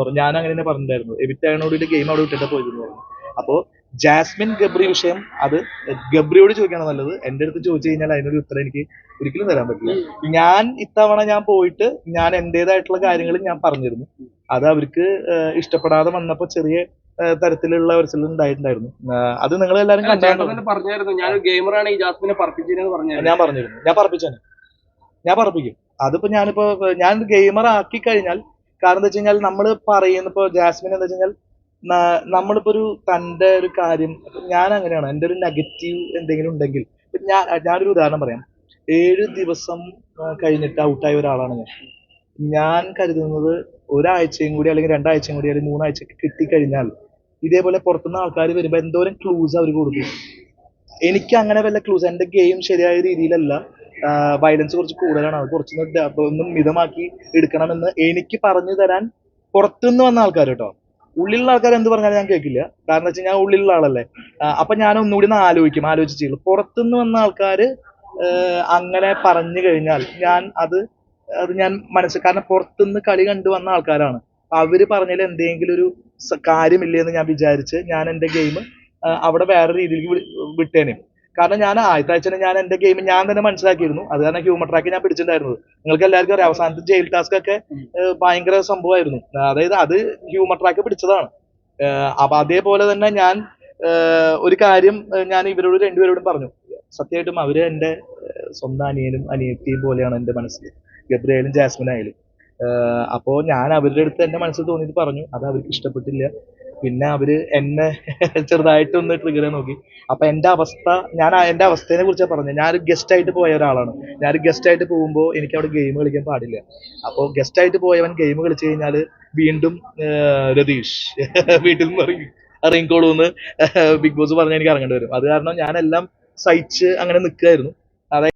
പറഞ്ഞു ഞാൻ അങ്ങനെ തന്നെ പറഞ്ഞിട്ടുണ്ടായിരുന്നു. എബിറ്റായനോട് ഗെയിം അവിടെ വിട്ടിട്ട് പോയിരുന്നു പറഞ്ഞു. അപ്പോ ജാസ്മിൻ ഗബ്രി വിഷയം അത് ഗബ്രിയോട് ചോദിക്കണം നല്ലത്. എന്റെ അടുത്ത് ചോദിച്ചു കഴിഞ്ഞാൽ അതിനൊരു ഉത്തരം എനിക്ക് ഒരിക്കലും തരാൻ പറ്റില്ല. ഞാൻ ഇത്തവണ ഞാൻ പോയിട്ട് ഞാൻ എന്റേതായിട്ടുള്ള കാര്യങ്ങൾ ഞാൻ പറഞ്ഞിരുന്നു. അത് അവർക്ക് ഇഷ്ടപ്പെടാതെ വന്നപ്പോ ചെറിയ തരത്തിലുള്ള ഒരു ഉണ്ടായിട്ടുണ്ടായിരുന്നു. അത് നിങ്ങൾ എല്ലാവരും പറഞ്ഞായിരുന്നു. ഞാനൊരു ഗെയിമറാണ് ഈ ജാസ്മിനെ പറഞ്ഞായിരുന്നു ഞാൻ പറഞ്ഞിരുന്നു. ഞാൻ പറപ്പിച്ചാണ് ഞാൻ പറപ്പിക്കും അതിപ്പോ ഞാനിപ്പോ ഞാൻ ഗെയിമർ ആക്കി കഴിഞ്ഞാൽ കാരണം എന്താ വെച്ച് കഴിഞ്ഞാൽ നമ്മൾ പറയുന്ന ഇപ്പൊ ജാസ്മിൻ എന്താ വെച്ച് കഴിഞ്ഞാൽ നമ്മളിപ്പോ ഒരു തന്റെ ഒരു കാര്യം ഞാൻ അങ്ങനെയാണ് എന്റെ ഒരു നെഗറ്റീവ് എന്തെങ്കിലും ഉണ്ടെങ്കിൽ ഞാൻ ഞാനൊരു ഉദാഹരണം പറയാം. ഏഴ് ദിവസം കഴിഞ്ഞിട്ട് ഔട്ടായ ഒരാളാണ് ഞാൻ. ഞാൻ കരുതുന്നത് ഒരാഴ്ചയും കൂടി അല്ലെങ്കിൽ രണ്ടാഴ്ചയും കൂടി അല്ലെങ്കിൽ മൂന്നാഴ്ച കിട്ടിക്കഴിഞ്ഞാൽ ഇതേപോലെ പുറത്തുനിന്ന് ആൾക്കാർ വരുമ്പോൾ എന്തോരം ക്ലൂസ് അവർ കൊടുക്കും. എനിക്ക് അങ്ങനെ വല്ല ക്ലൂസ് എന്റെ ഗെയിം ശരിയായ രീതിയിലല്ല. വയലൻസ് കുറച്ച് കൂടുതലാണ്. അത് കുറച്ചൊന്ന് മിതമാക്കി മിതമാക്കി എടുക്കണമെന്ന് എനിക്ക് പറഞ്ഞു തരാൻ പുറത്തുനിന്ന് വന്ന ആൾക്കാർ കേട്ടോ ഉള്ളിലുള്ള ആൾക്കാർ എന്ത് പറഞ്ഞാലും ഞാൻ കേൾക്കില്ല. കാരണം വെച്ചാൽ ഞാൻ ഉള്ളിലുള്ള ആളല്ലേ. അപ്പൊ ഞാൻ ഒന്നുകൂടി ഒന്ന് ആലോചിക്കും ആലോചിച്ച് പുറത്തുനിന്ന് വന്ന ആൾക്കാർ അങ്ങനെ പറഞ്ഞു കഴിഞ്ഞാൽ ഞാൻ അത് അത് ഞാൻ മനസ്സിൽ കാരണം പുറത്തുനിന്ന് കളി കണ്ടു വന്ന ആൾക്കാരാണ്. അവർ പറഞ്ഞതിൽ എന്തെങ്കിലും ഒരു കാര്യമില്ലേ എന്ന് ഞാൻ വിചാരിച്ച് ഞാൻ എന്റെ ഗെയിം അവിടെ വേറെ രീതിയിലേക്ക് വിട്ടേനെ. കാരണം ഞാൻ ആദ്യത്തെ ആഴ്ച ഞാൻ എന്റെ ഗെയിം ഞാൻ തന്നെ മനസ്സിലാക്കിയിരുന്നു. അത് കാരണം ഹ്യൂമർ ട്രാക്ക് ഞാൻ പിടിച്ചിട്ടുണ്ടായിരുന്നത് നിങ്ങൾക്ക് എല്ലാവർക്കും അറിയാം. അവസാനത്തെ ജയിൽ ടാസ്ക് ഒക്കെ ഭയങ്കര സംഭവമായിരുന്നു. അതായത് അത് ഹ്യൂമർ ട്രാക്ക് പിടിച്ചതാണ്. അപ്പൊ അതേപോലെ തന്നെ ഞാൻ ഒരു കാര്യം ഞാൻ ഇവരോട് രണ്ടുപേരോടും പറഞ്ഞു. സത്യമായിട്ടും അവർ എന്റെ സ്വന്തം അനിയനും അനിയത്തിയും പോലെയാണ് എന്റെ മനസ്സിൽ. ഗബ്രിയേലും ജാസ്മിൻ ആയാലും അപ്പോ ഞാൻ അവരുടെ അടുത്ത് എന്റെ മനസ്സിൽ തോന്നിയത് പറഞ്ഞു. അത് അവർക്ക് ഇഷ്ടപ്പെട്ടില്ല. പിന്നെ അവർ എന്നെ ചെറുതായിട്ടൊന്ന് ട്രിഗർ നോക്കി. അപ്പൊ എന്റെ അവസ്ഥ ഞാൻ എന്റെ എന്റെ അവസ്ഥയെ കുറിച്ചാണ് പറഞ്ഞത്. ഞാനൊരു ഗസ്റ്റ് ആയിട്ട് പോയ ഒരാളാണ്. ഞാനൊരു ഗസ്റ്റ് ആയിട്ട് പോകുമ്പോൾ എനിക്ക് അവിടെ ഗെയിം കളിക്കാൻ പാടില്ല. അപ്പോൾ ഗസ്റ്റ് ആയിട്ട് പോയവൻ ഗെയിം കളിച്ചു കഴിഞ്ഞാൽ വീണ്ടും രതീഷ് വീട്ടിൽ നിന്ന് ഇറങ്ങി ഇറങ്ങിക്കോളൂ എന്ന് ബിഗ് ബോസ് പറഞ്ഞ് എനിക്ക് ഇറങ്ങേണ്ടി വരും. അത് കാരണം ഞാനെല്ലാം സഹിച്ച് അങ്ങനെ നിൽക്കുകയായിരുന്നു